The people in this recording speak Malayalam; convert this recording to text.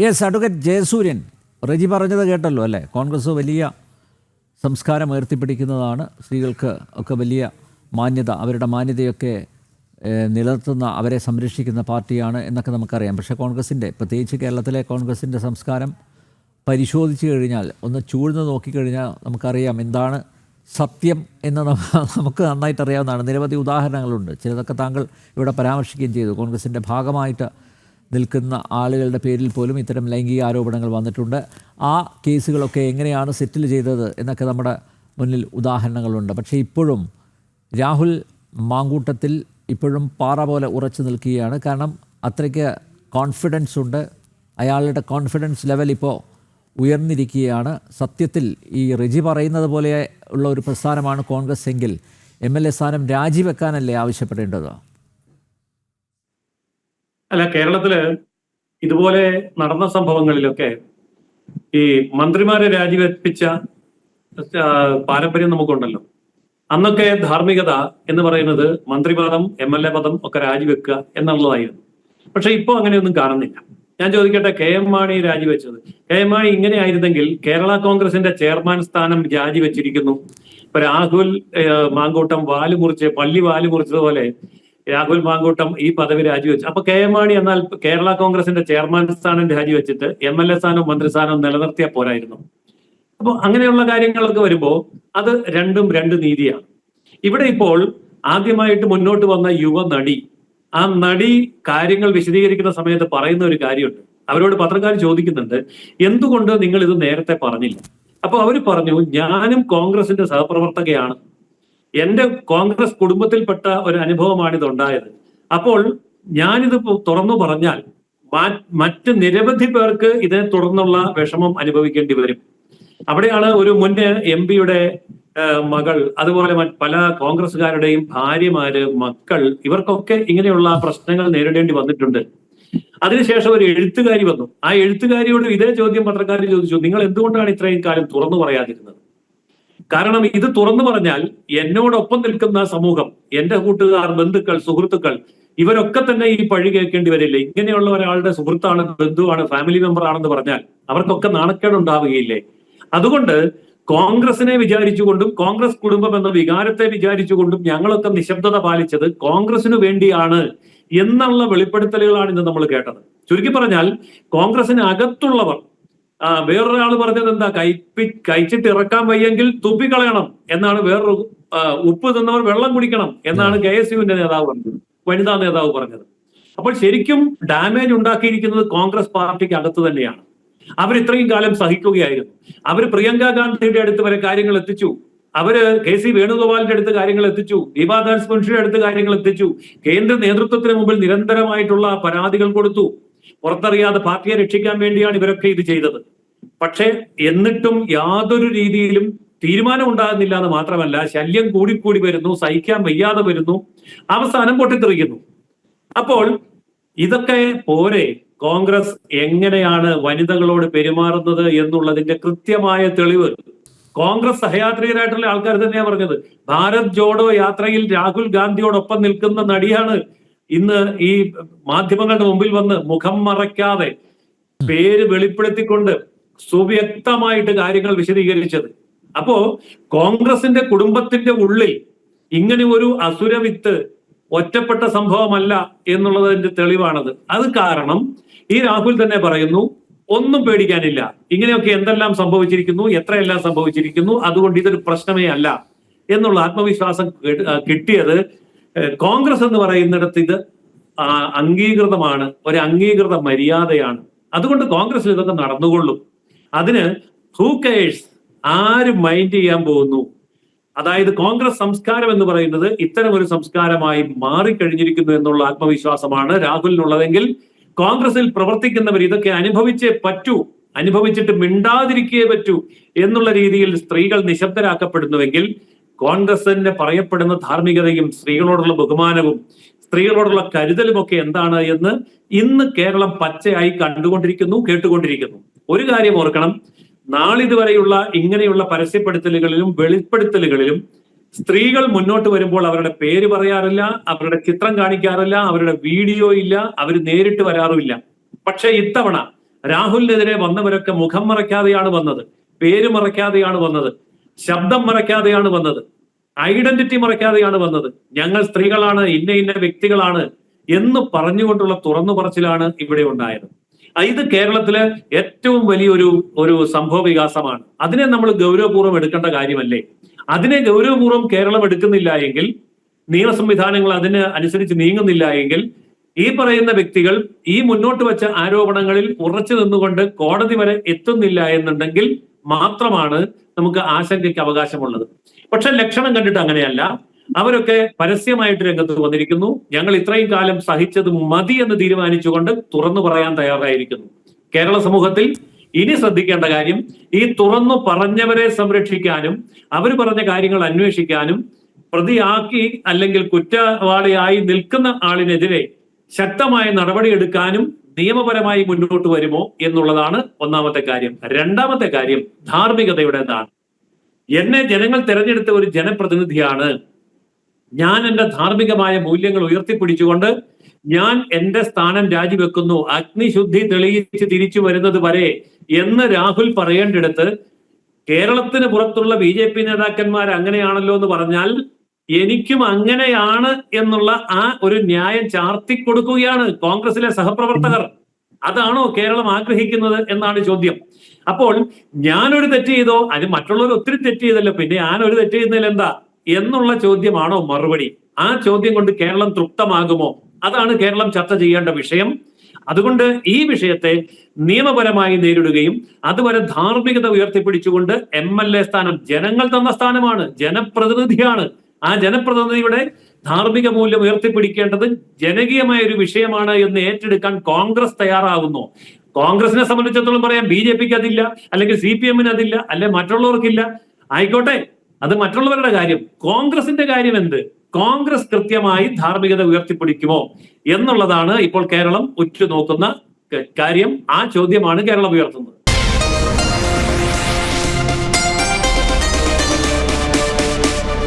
യെസ് അഡ്വക്കേറ്റ് ജയസൂര്യൻ റെജി പറഞ്ഞത് കേട്ടല്ലോ അല്ലേ? കോൺഗ്രസ് വലിയ സംസ്കാരം ഉയർത്തിപ്പിടിക്കുന്നതാണ്. സ്ത്രീകൾക്ക് ഒക്കെ വലിയ മാന്യത അവരുടെ മാന്യതയൊക്കെ നിലനിർത്തുന്ന അവരെ സംരക്ഷിക്കുന്ന പാർട്ടിയാണ് എന്നൊക്കെ നമുക്കറിയാം. പക്ഷേ കോൺഗ്രസിന്റെ പ്രത്യേകിച്ച് കേരളത്തിലെ കോൺഗ്രസിന്റെ സംസ്കാരം പരിശോധിച്ച് കഴിഞ്ഞാൽ ഒന്ന് ചൂഴ്ന്ന് നോക്കിക്കഴിഞ്ഞാൽ നമുക്കറിയാം എന്താണ് സത്യം എന്ന് നമുക്ക് നന്നായിട്ട് അറിയാവുന്നതാണ് നിരവധി ഉദാഹരണങ്ങളുണ്ട്. ചിലതൊക്കെ താങ്കൾ ഇവിടെ പരാമർശിക്കുകയും ചെയ്തു. കോൺഗ്രസിന്റെ ഭാഗമായിട്ട് നിൽക്കുന്ന ആളുകളുടെ പേരിൽ പോലും ഇത്തരം ലൈംഗിക ആരോപണങ്ങൾ വന്നിട്ടുണ്ട്. ആ കേസുകളൊക്കെ എങ്ങനെയാണ് സെറ്റിൽ ചെയ്തത് എന്നൊക്കെ നമ്മുടെ മുന്നിൽ ഉദാഹരണങ്ങളുണ്ട്. പക്ഷേ ഇപ്പോഴും രാഹുൽ മാങ്കൂട്ടത്തിൽ ഇപ്പോഴും പാറ പോലെ ഉറച്ചു നിൽക്കുകയാണ്. കാരണം അത്രയ്ക്ക് കോൺഫിഡൻസ് ഉണ്ട്. അയാളുടെ കോൺഫിഡൻസ് ലെവൽ ഇപ്പോൾ ഉയർന്നിരിക്കുകയാണ്. സത്യത്തിൽ ഈ റിജി പറയുന്നത് പോലെ ഉള്ള ഒരു പ്രസ്ഥാനമാണ് കോൺഗ്രസ് എങ്കിൽ എം എൽ എ സ്ഥാനം രാജിവെക്കാനല്ലേ ആവശ്യപ്പെടേണ്ടത്? അല്ല കേരളത്തിൽ ഇതുപോലെ നടന്ന സംഭവങ്ങളിലൊക്കെ ഈ മന്ത്രിമാരെ രാജിവെപ്പിച്ച പാരമ്പര്യം നമുക്കുണ്ടല്ലോ. അന്നൊക്കെ ധാർമ്മികത എന്ന് പറയുന്നത് മന്ത്രിപദം എം എൽ എ പദം ഒക്കെ രാജിവെക്കുക എന്നുള്ളതായിരുന്നു. പക്ഷെ ഇപ്പൊ അങ്ങനെയൊന്നും കാണുന്നില്ല. ഞാൻ ചോദിക്കട്ടെ കെ എം മാണി രാജിവെച്ചത്? കെ എം മാണി ഇങ്ങനെ ആയിരുന്നെങ്കിൽ കേരള കോൺഗ്രസിന്റെ ചെയർമാൻ സ്ഥാനം രാജിവെച്ചിരിക്കുന്നു. ഇപ്പൊ രാഹുൽ മാങ്കൂട്ടം വാൽ മുറിച്ച് പള്ളി വാൽ മുറിച്ചതുപോലെ രാഹുൽ മാങ്കൂട്ടം ഈ പദവി രാജിവെച്ചു. അപ്പൊ കെ എം മാണി എന്നാൽ കേരള കോൺഗ്രസിന്റെ ചെയർമാൻ സ്ഥാനം രാജിവെച്ചിട്ട് എം എൽ എ സ്ഥാനവും മന്ത്രിസ്ഥാനവും നിലനിർത്തിയ പോരായിരുന്നു. അപ്പൊ അങ്ങനെയുള്ള കാര്യങ്ങളൊക്കെ വരുമ്പോൾ അത് രണ്ടും രണ്ട് നീതിയാണ്. ഇവിടെ ഇപ്പോൾ ആദ്യമായിട്ട് മുന്നോട്ട് വന്ന യുവ നടി ആ നടി കാര്യങ്ങൾ വിശദീകരിക്കുന്ന സമയത്ത് പറയുന്ന ഒരു കാര്യമുണ്ട്. അവരോട് പത്രക്കാർ ചോദിക്കുന്നുണ്ട് എന്തുകൊണ്ട് നിങ്ങൾ ഇത് നേരത്തെ പറഞ്ഞില്ല? അപ്പൊ അവർ പറഞ്ഞു ഞാനും കോൺഗ്രസിന്റെ സഹപ്രവർത്തകയാണ്. എന്റെ കോൺഗ്രസ് കുടുംബത്തിൽപ്പെട്ട ഒരു അനുഭവമാണ് ഇത് ഉണ്ടായത് അപ്പോൾ ഞാനിത് തുറന്നു പറഞ്ഞാൽ മറ്റ് നിരവധി പേർക്ക് ഇതിനെ തുടർന്നുള്ള വിഷമം അനുഭവിക്കേണ്ടി വരും. അവിടെയാണ് ഒരു മുൻ എം പിയുടെ മകൾ അതുപോലെ പല കോൺഗ്രസ്സുകാരുടെയും ഭാര്യമാര് മക്കൾ ഇവർക്കൊക്കെ ഇങ്ങനെയുള്ള പ്രശ്നങ്ങൾ നേരിടേണ്ടി വന്നിട്ടുണ്ട്. അതിനുശേഷം ഒരു എഴുത്തുകാരി വന്നു. ആ എഴുത്തുകാരിയോട് ഇതേ ചോദ്യം പത്രക്കാർ ചോദിച്ചു നിങ്ങൾ എന്തുകൊണ്ടാണ് ഇത്രയും കാലം തുറന്നു പറയാതിരുന്നത്? കാരണം ഇത് തുറന്നു പറഞ്ഞാൽ എന്നോടൊപ്പം നിൽക്കുന്ന സമൂഹം എന്റെ കൂട്ടുകാർ ബന്ധുക്കൾ സുഹൃത്തുക്കൾ ഇവരൊക്കെ തന്നെ ഈ പഴി കേൾക്കേണ്ടി വരില്ല. ഇങ്ങനെയുള്ള ഒരാളുടെ സുഹൃത്താണ് ബന്ധുവാണ് ഫാമിലി മെമ്പർ ആണെന്ന് പറഞ്ഞാൽ അവർക്കൊക്കെ നാണക്കേട് ഉണ്ടാവുകയില്ലേ? അതുകൊണ്ട് കോൺഗ്രസിനെ വിചാരിച്ചുകൊണ്ടും കോൺഗ്രസ് കുടുംബം എന്ന വികാരത്തെ വിചാരിച്ചുകൊണ്ടും ഞങ്ങളൊക്കെ നിശബ്ദത പാലിച്ചത് കോൺഗ്രസിനു വേണ്ടിയാണ് എന്നുള്ള വെളിപ്പെടുത്തലുകളാണ് ഇന്ന് നമ്മൾ കേട്ടത്. ചുരുക്കി പറഞ്ഞാൽ കോൺഗ്രസിന് അകത്തുള്ളവർ വേറൊരാൾ പറഞ്ഞത് എന്താ? കൈപ്പി കഴിച്ചിട്ട് ഇറക്കാൻ വയ്യെങ്കിൽ തുപ്പിക്കളയണം എന്നാണ് വേറൊരു ഉപ്പ് തിന്നവർ വെള്ളം കുടിക്കണം എന്നാണ് കെ എസ് യുവിന്റെ നേതാവ് പറഞ്ഞത് വനിതാ നേതാവ് പറഞ്ഞത്. അപ്പോൾ ശരിക്കും ഡാമേജ് ഉണ്ടാക്കിയിരിക്കുന്നത് കോൺഗ്രസ് പാർട്ടിക്ക് അകത്ത് തന്നെയാണ്. അവർ ഇത്രയും കാലം സഹിക്കുകയായിരുന്നു. അവർ പ്രിയങ്ക ഗാന്ധിയുടെ അടുത്ത് വരെ കാര്യങ്ങൾ എത്തിച്ചു. അവർ കെ സി വേണുഗോപാലിന്റെ അടുത്ത് കാര്യങ്ങൾ എത്തിച്ചു. ദീപാദാസ് മുൻഷിയുടെ അടുത്ത് കാര്യങ്ങൾ എത്തിച്ചു. കേന്ദ്ര നേതൃത്വത്തിന് മുമ്പിൽ നിരന്തരമായിട്ടുള്ള പരാതികൾ കൊടുത്തു. പുറത്തറിയാതെ പാർട്ടിയെ രക്ഷിക്കാൻ വേണ്ടിയാണ് ഇവരൊക്കെ ഇത് ചെയ്തത്. പക്ഷേ എന്നിട്ടും യാതൊരു രീതിയിലും തീരുമാനം ഉണ്ടാകുന്നില്ല എന്ന് മാത്രമല്ല ശല്യം കൂടിക്കൂടി വരുന്നു സഹിക്കാൻ വയ്യാതെ വരുന്നു അവസാനം പൊട്ടിത്തെറിക്കുന്നു. അപ്പോൾ ഇതൊക്കെ പോരെ? കോൺഗ്രസ് എങ്ങനെയാണ് വനിതകളോട് പെരുമാറുന്നത് എന്നുള്ളതിന്റെ കൃത്യമായ തെളിവ്. കോൺഗ്രസ് സഹയാത്രികരായിട്ടുള്ള ആൾക്കാർ തന്നെയാണ് പറഞ്ഞത്. ഭാരത് ജോഡോ യാത്രയിൽ രാഹുൽ ഗാന്ധിയോടൊപ്പം നിൽക്കുന്ന നടിയാണ് ഇന്ന് ഈ മാധ്യമങ്ങളുടെ മുമ്പിൽ വന്ന് മുഖം മറയ്ക്കാതെ പേര് വെളിപ്പെടുത്തിക്കൊണ്ട് സുവ്യക്തമായിട്ട് കാര്യങ്ങൾ വിശദീകരിച്ചത്. അപ്പോ കോൺഗ്രസിന്റെ കുടുംബത്തിന്റെ ഉള്ളിൽ ഇങ്ങനെ ഒരു അസുരവിത്ത് ഒറ്റപ്പെട്ട സംഭവമല്ല എന്നുള്ളതിന്റെ തെളിവാണത്. അത് കാരണം ഈ രാഹുൽ തന്നെ പറയുന്നു ഒന്നും പേടിക്കാനില്ല. ഇങ്ങനെയൊക്കെ എന്തെല്ലാം സംഭവിച്ചിരിക്കുന്നു എത്രയെല്ലാം സംഭവിച്ചിരിക്കുന്നു അതുകൊണ്ട് ഇതൊരു പ്രശ്നമേ അല്ല എന്നുള്ള ആത്മവിശ്വാസം കിട്ടിയത് കോൺഗ്രസ് എന്ന് പറയുന്നിടത്ത് ഇത് അംഗീകൃതമാണ് ഒരു അംഗീകൃത മര്യാദയാണ്. അതുകൊണ്ട് കോൺഗ്രസിൽ ഇതൊക്കെ നടന്നുകൊള്ളും. അതിന് ഹൂ കെയേഴ്സ് ആര് മൈൻഡ് ചെയ്യാൻ പോകുന്നു. അതായത് കോൺഗ്രസ് സംസ്കാരം എന്ന് പറയുന്നത് ഇത്തരം ഒരു സംസ്കാരമായി മാറിക്കഴിഞ്ഞിരിക്കുന്നു എന്നുള്ള ആത്മവിശ്വാസമാണ് രാഹുലിനുള്ളതെങ്കിൽ കോൺഗ്രസിൽ പ്രവർത്തിക്കുന്നവർ ഇതൊക്കെ അനുഭവിച്ചേ പറ്റൂ അനുഭവിച്ചിട്ട് മിണ്ടാതിരിക്കേ പറ്റൂ എന്നുള്ള രീതിയിൽ സ്ത്രീകൾ നിശബ്ദരാക്കപ്പെടുന്നുവെങ്കിൽ കോൺഗ്രസിന് പറയപ്പെടുന്ന ധാർമ്മികതയും സ്ത്രീകളോടുള്ള ബഹുമാനവും സ്ത്രീകളോടുള്ള കരുതലും ഒക്കെ എന്താണ് എന്ന് ഇന്ന് കേരളം പച്ചയായി കണ്ടുകൊണ്ടിരിക്കുന്നു കേട്ടുകൊണ്ടിരിക്കുന്നു. ഒരു കാര്യം ഓർക്കണം. നാളിതുവരെയുള്ള ഇങ്ങനെയുള്ള പരസ്യപ്പെടുത്തലുകളിലും വെളിപ്പെടുത്തലുകളിലും സ്ത്രീകൾ മുന്നോട്ട് വരുമ്പോൾ അവരുടെ പേര് പറയാറില്ല അവരുടെ ചിത്രം കാണിക്കാറില്ല അവരുടെ വീഡിയോ ഇല്ല അവർ നേരിട്ട് വരാറുമില്ല. പക്ഷേ ഇത്തവണ രാഹുലിനെതിരെ വന്നവരൊക്കെ മുഖം മറയ്ക്കാതെയാണ് വന്നത് പേര് മറയ്ക്കാതെയാണ് വന്നത്. ശബ്ദം മറയ്ക്കാതെയാണ് വന്നത്. ഐഡന്റിറ്റി മറയ്ക്കാതെയാണ് വന്നത്. ഞങ്ങൾ സ്ത്രീകളാണ് ഇന്ന ഇന്ന വ്യക്തികളാണ് എന്ന് പറഞ്ഞുകൊണ്ടുള്ള തുറന്നു പറച്ചിലാണ് ഇവിടെ ഉണ്ടായത്. ഇത് കേരളത്തിലെ ഏറ്റവും വലിയൊരു ഒരു സംഭവ വികാസമാണ്. അതിനെ നമ്മൾ ഗൗരവപൂർവം എടുക്കേണ്ട കാര്യമല്ലേ? അതിനെ ഗൗരവപൂർവം കേരളം എടുക്കുന്നില്ല എങ്കിൽ നിയമ സംവിധാനങ്ങൾ അതിന് അനുസരിച്ച് നീങ്ങുന്നില്ല എങ്കിൽ ഈ പറയുന്ന വ്യക്തികൾ ഈ മുന്നോട്ട് വെച്ച ആരോപണങ്ങളിൽ ഉറച്ചു നിന്നുകൊണ്ട് കോടതി വരെ എത്തുന്നില്ല എന്നുണ്ടെങ്കിൽ മാത്രമാണ് നമുക്ക് ആശങ്കയ്ക്ക് അവകാശമുള്ളത്. പക്ഷെ ലക്ഷണം കണ്ടിട്ട് അങ്ങനെയല്ല. അവരൊക്കെ പരസ്യമായിട്ട് രംഗത്ത് വന്നിരിക്കുന്നു. ഞങ്ങൾ ഇത്രയും കാലം സഹിച്ചത് മതി എന്ന് തീരുമാനിച്ചുകൊണ്ട് തുറന്നു പറയാൻ തയ്യാറായിരിക്കുന്നു. കേരള സമൂഹത്തിൽ ഇനി ശ്രദ്ധിക്കേണ്ട കാര്യം ഈ തുറന്നു പറഞ്ഞവരെ സംരക്ഷിക്കാനും അവർ പറഞ്ഞ കാര്യങ്ങൾ അന്വേഷിക്കാനും പ്രതിയാക്കി അല്ലെങ്കിൽ കുറ്റവാളിയായി നിൽക്കുന്ന ആളിനെതിരെ ശക്തമായ നടപടിയെടുക്കാനും നിയമപരമായി മുന്നോട്ട് വരുമോ എന്നുള്ളതാണ് ഒന്നാമത്തെ കാര്യം. രണ്ടാമത്തെ കാര്യം ധാർമ്മികതയുടെ എന്താണ്? എന്നെ ജനങ്ങൾ തിരഞ്ഞെടുത്ത ഒരു ജനപ്രതിനിധിയാണ്. ഞാൻ എന്റെ ധാർമ്മികമായ മൂല്യങ്ങൾ ഉയർത്തിപ്പിടിച്ചുകൊണ്ട് ഞാൻ എന്റെ സ്ഥാനം രാജിവെക്കുന്നു. അഗ്നിശുദ്ധി തെളിയിച്ച് തിരിച്ചു വരുന്നത് വരെ എന്ന് രാഹുൽ പറയേണ്ടിടത്ത് കേരളത്തിന് പുറത്തുള്ള ബി ജെ പി നേതാക്കന്മാർ അങ്ങനെയാണല്ലോ എന്ന് പറഞ്ഞാൽ എനിക്കും അങ്ങനെയാണ് എന്നുള്ള ആ ഒരു ന്യായം ചാർത്തി കൊടുക്കുകയാണ് കോൺഗ്രസിലെ സഹപ്രവർത്തകർ. അതാണോ കേരളം ആഗ്രഹിക്കുന്നത് എന്നാണ് ചോദ്യം. അപ്പോൾ ഞാനൊരു തെറ്റ് ചെയ്തോ അത് മറ്റുള്ളവർ ഒത്തിരി തെറ്റ് ചെയ്തല്ലോ പിന്നെ ഞാനൊരു തെറ്റ് ചെയ്യുന്നതിൽ എന്താ? എന്നുള്ള ചോദ്യമാണോ മറുപടി? ആ ചോദ്യം കൊണ്ട് കേരളം തൃപ്തമാകുമോ? അതാണ് കേരളം ചർച്ച ചെയ്യേണ്ട വിഷയം. അതുകൊണ്ട് ഈ വിഷയത്തെ നിയമപരമായി നേരിടുകയും അതുവരെ ധാർമ്മികത ഉയർത്തിപ്പിടിച്ചുകൊണ്ട് എം എൽ എ സ്ഥാനം ജനങ്ങൾ തന്ന സ്ഥാനമാണ് ജനപ്രതിനിധിയാണ്. ആ ജനപ്രതിനിധിയുടെ ധാർമ്മിക മൂല്യം ഉയർത്തിപ്പിടിക്കേണ്ടത് ജനകീയമായ ഒരു വിഷയമാണ് എന്ന് ഏറ്റെടുക്കാൻ കോൺഗ്രസ് തയ്യാറാകുന്നു കോൺഗ്രസിനെ സംബന്ധിച്ചിടത്തോളം പറയാം ബി ജെ പിക്ക് അതില്ല അല്ലെങ്കിൽ സി പി എമ്മിന് അതില്ല അല്ലെ മറ്റുള്ളവർക്കില്ല. ആയിക്കോട്ടെ അത് മറ്റുള്ളവരുടെ കാര്യം. കോൺഗ്രസിന്റെ കാര്യം എന്ത്? കോൺഗ്രസ് കൃത്യമായി ധാർമ്മികത ഉയർത്തിപ്പിടിക്കുമോ എന്നുള്ളതാണ് ഇപ്പോൾ കേരളം ഉറ്റുനോക്കുന്ന കാര്യം. ആ ചോദ്യമാണ് കേരളം ഉയർത്തുന്നത്.